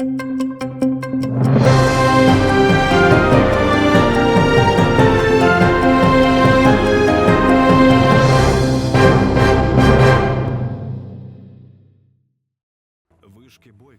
Thank you.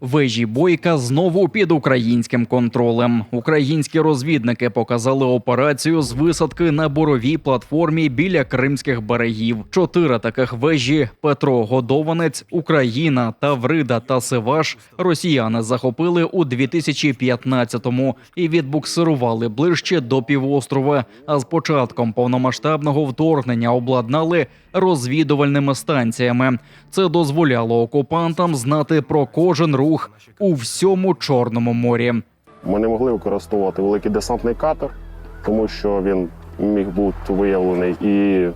Вежі бойка знову під українським контролем. Українські розвідники показали операцію з висадки на боровій платформі біля кримських берегів. Чотири таких вежі: Петро Годованець, Україна, Таврида та Севаш. Росіяни захопили у 2015-му і відбуксирували ближче до півострова. А з початком повномасштабного вторгнення обладнали розвідувальними станціями. Це дозволяло окупантам знати про кожен рух у всьому Чорному морі. Ми не могли використовувати великий десантний катер, тому що він міг бути виявлений. І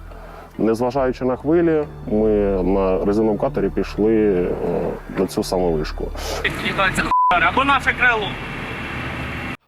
незважаючи на хвилі, ми на резиновому катері пішли е, на цю саму вишку. Або наше крило.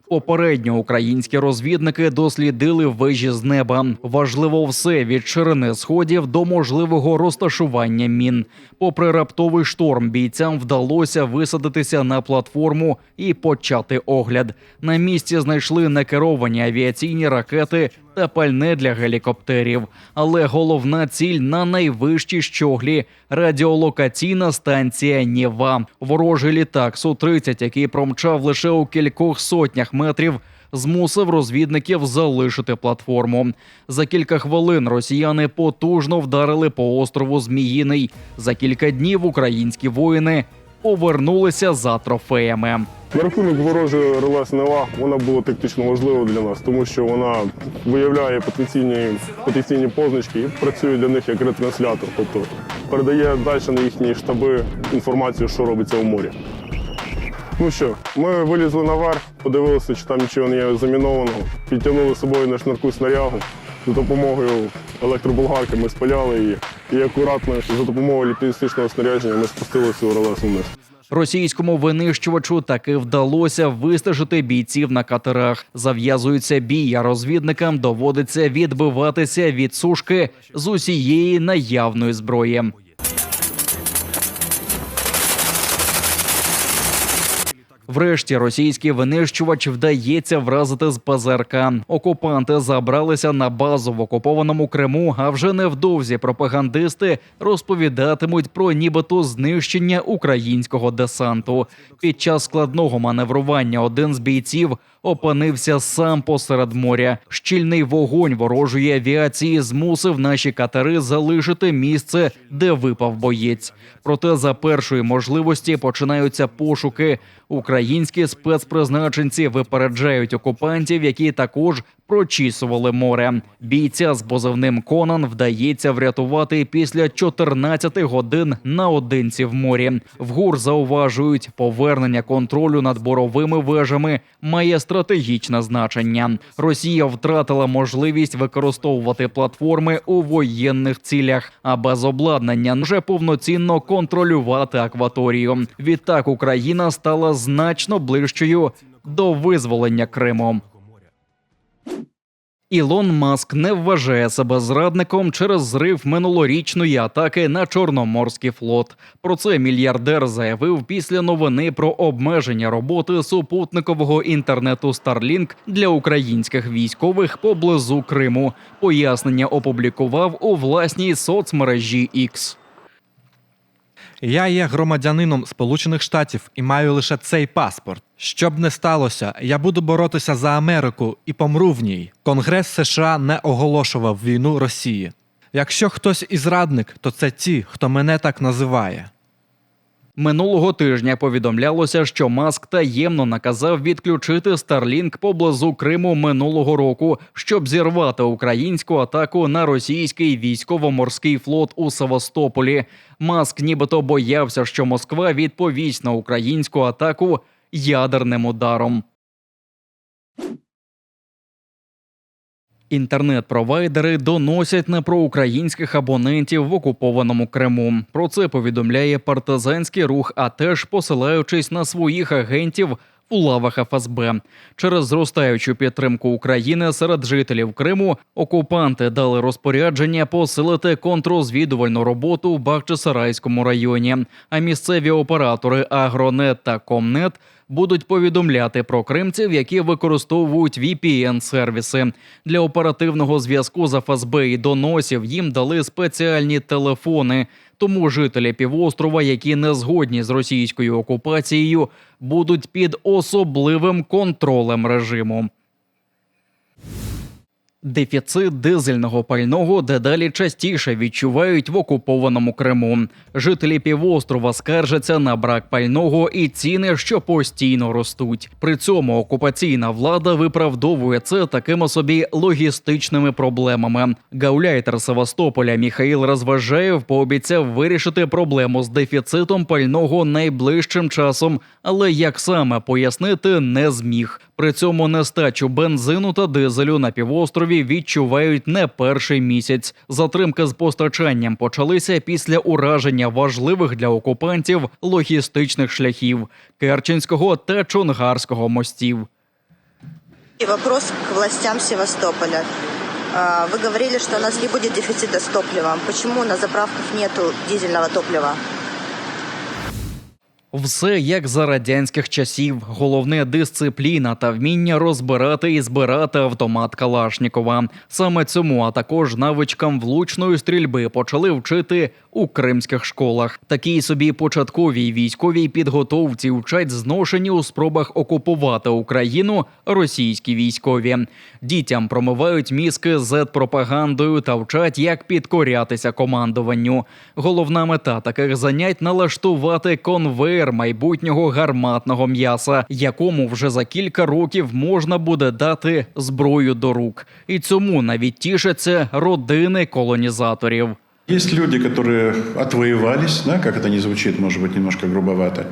Попередньо українські розвідники дослідили вежі з неба. Важливо все від ширини сходів до можливого розташування мін. Попри раптовий шторм, бійцям вдалося висадитися на платформу і почати огляд. На місці знайшли некеровані авіаційні ракети та пальне для гелікоптерів. Але головна ціль на найвищій щоглі радіолокаційна станція Нєва. Ворожий літак Су-30, який промчав лише у кількох сотнях метрів. Змусив розвідників залишити платформу. За кілька хвилин росіяни потужно вдарили по острову Зміїний. За кілька днів українські воїни повернулися за трофеями. На рахунок ворожої реле СНВА, вона була тактично важлива для нас, тому що вона виявляє потенційні, потенційні позначки і працює для них як ретранслятор, тобто передає далі на їхні штаби інформацію, що робиться в морі. Ну що, ми вилізли наверх, подивилися, чи там нічого не є замінованого, підтягнули з собою на шнурку снарягу. За допомогою електроболгарки ми спаляли її і акуратно за допомогою ліпістичного снарядження ми спустили цю РЛС вниз. Російському винищувачу таки вдалося вистежити бійців на катерах. Зав'язується бій, а розвідникам доводиться відбиватися від сушки з усієї наявної зброї. Врешті російський винищувач вдається вразити з ПЗРК. Окупанти забралися на базу в окупованому Криму. А вже невдовзі пропагандисти розповідатимуть про нібито знищення українського десанту. Під час складного маневрування один з бійців опинився сам посеред моря. Щільний вогонь ворожої авіації змусив наші катери залишити місце, де випав боєць. Проте за першої можливості починаються пошуки. Українські спецпризначенці випереджають окупантів, які також прочісували море. Бійця з позивним Конан вдається врятувати після 14 годин наодинці в морі. В ГУР зауважують, повернення контролю над боровими вежами має стратегічне значення. Росія втратила можливість використовувати платформи у воєнних цілях, а без обладнання вже повноцінно контролювати акваторію. Відтак Україна стала значно ближчою до визволення Криму. Ілон Маск не вважає себе зрадником через зрив минулорічної атаки на Чорноморський флот. Про це мільярдер заявив після новини про обмеження роботи супутникового інтернету Starlink для українських військових поблизу Криму. Пояснення опублікував у власній соцмережі X. Я є громадянином Сполучених Штатів і маю лише цей паспорт. Щоб не сталося, я буду боротися за Америку і помру в ній. Конгрес США не оголошував війну Росії. Якщо хтось і зрадник, то це ті, хто мене так називає. Минулого тижня повідомлялося, що Маск таємно наказав відключити Starlink поблизу Криму минулого року, щоб зірвати українську атаку на російський військово-морський флот у Севастополі. Маск нібито боявся, що Москва відповість на українську атаку ядерним ударом. Інтернет-провайдери доносять не про українських абонентів в окупованому Криму. Про це повідомляє партизанський рух, а теж посилаючись на своїх агентів у лавах ФСБ. Через зростаючу підтримку України серед жителів Криму окупанти дали розпорядження посилити контррозвідувальну роботу в Бахчисарайському районі. А місцеві оператори Агронет та Комнет будуть повідомляти про кримців, які використовують VPN-сервіси. Для оперативного зв'язку з ФСБ і доносів їм дали спеціальні телефони. Тому жителі півострова, які не згодні з російською окупацією, будуть під особливим контролем режиму. Дефіцит дизельного пального дедалі частіше відчувають в окупованому Криму. Жителі півострова скаржаться на брак пального і ціни, що постійно ростуть. При цьому окупаційна влада виправдовує це такими собі логістичними проблемами. Гауляйтер Севастополя Міхаїл Розважаєв пообіцяв вирішити проблему з дефіцитом пального найближчим часом, але як саме пояснити не зміг. При цьому нестачу бензину та дизелю на півострові відчувають не перший місяць. Затримки з постачанням почалися після ураження важливих для окупантів логістичних шляхів Керченського та Чонгарського мостів. И вопрос к властям Севастополя. Вы говорили, что у нас не будет дефицита с топливом. Почему на заправках нету дизельного топлива? Все як за радянських часів. Головне дисципліна та вміння розбирати і збирати автомат Калашнікова. Саме цьому, а також навичкам влучної стрільби почали вчити у кримських школах. Такій собі початковій військовій підготовці вчать зношені у спробах окупувати Україну російські військові. Дітям промивають мізки з пропагандою та вчать, як підкорятися командуванню. Головна мета таких занять налаштувати конвейер майбутнього гарматного м'яса, якому вже за кілька років можна буде дати зброю до рук. І цьому навіть тішаться родини колонізаторів. Есть люди, которые отвоевались, да, как это не звучит, может быть, немножко грубовато,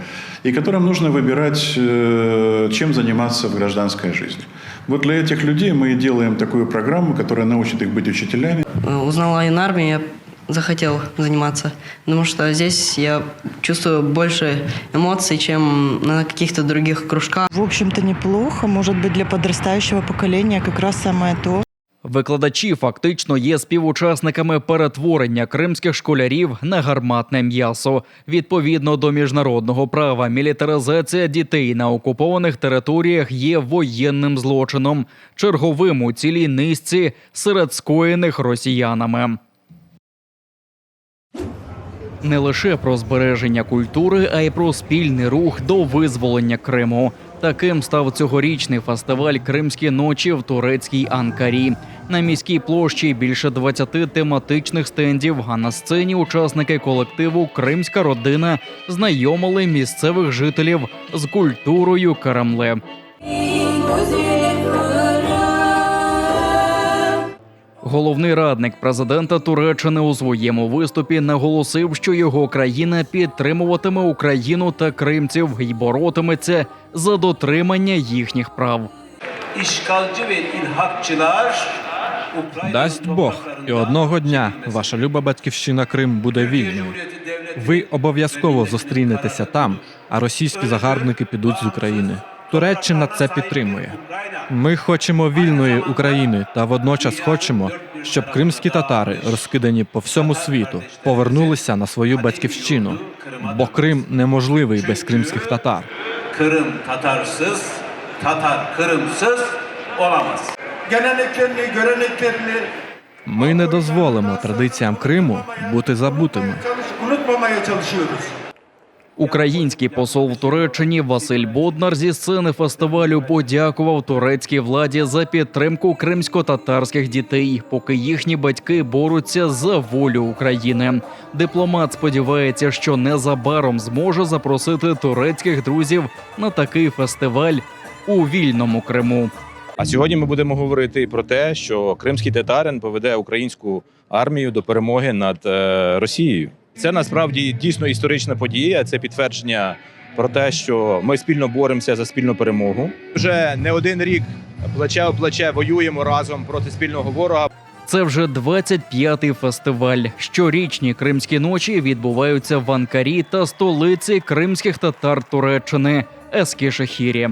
и которым нужно выбирать, э, чем заниматься в гражданской жизни. Вот для этих людей мы делаем такую программу, которая научит их быть учителями. Э, Узнала о армии, я захотел заниматься, потому что здесь я чувствую больше эмоций, чем на каких-то других кружках. В общем-то, неплохо. Может быть, для подрастающего поколения как раз самое то. Викладачі фактично є співучасниками перетворення кримських школярів на гарматне м'ясо. Відповідно до міжнародного права, мілітаризація дітей на окупованих територіях є воєнним злочином, черговим у цілій низці серед скоєних росіянами. Не лише про збереження культури, а й про спільний рух до визволення Криму. Таким став цьогорічний фестиваль Кримські ночі в турецькій Анкарі. На міській площі більше 20 тематичних стендів, а на сцені учасники колективу Кримська родина знайомили місцевих жителів з культурою Карамле. Головний радник президента Туреччини у своєму виступі наголосив, що його країна підтримуватиме Україну та кримців і боротиметься за дотримання їхніх прав. Дасть Бог, і одного дня ваша люба батьківщина Крим буде вільною. Ви обов'язково зустрінетеся там, а російські загарбники підуть з України. Туреччина це підтримує. Ми хочемо вільної України та водночас хочемо, щоб кримські татари, розкидані по всьому світу, повернулися на свою батьківщину, бо Крим неможливий без кримських татар. Kırım Tatarsız, Tatar Kırımsız olamaz. Geleneklerini, göreneklerini Ми не дозволимо традиціям Криму бути забутими. çalışıyoruz. Український посол в Туреччині Василь Боднар зі сцени фестивалю подякував турецькій владі за підтримку кримсько-татарських дітей, поки їхні батьки борються за волю України. Дипломат сподівається, що незабаром зможе запросити турецьких друзів на такий фестиваль у вільному Криму. А сьогодні ми будемо говорити про те, що кримський татарин поведе українську армію до перемоги над е, Росією. Це насправді дійсно історична подія. Це підтвердження про те, що ми спільно боремося за спільну перемогу. Вже не один рік плече в плече воюємо разом проти спільного ворога. Це вже 25-й фестиваль. Щорічні кримські ночі відбуваються в Анкарі та столиці кримських татар Туреччини Ескішехірі.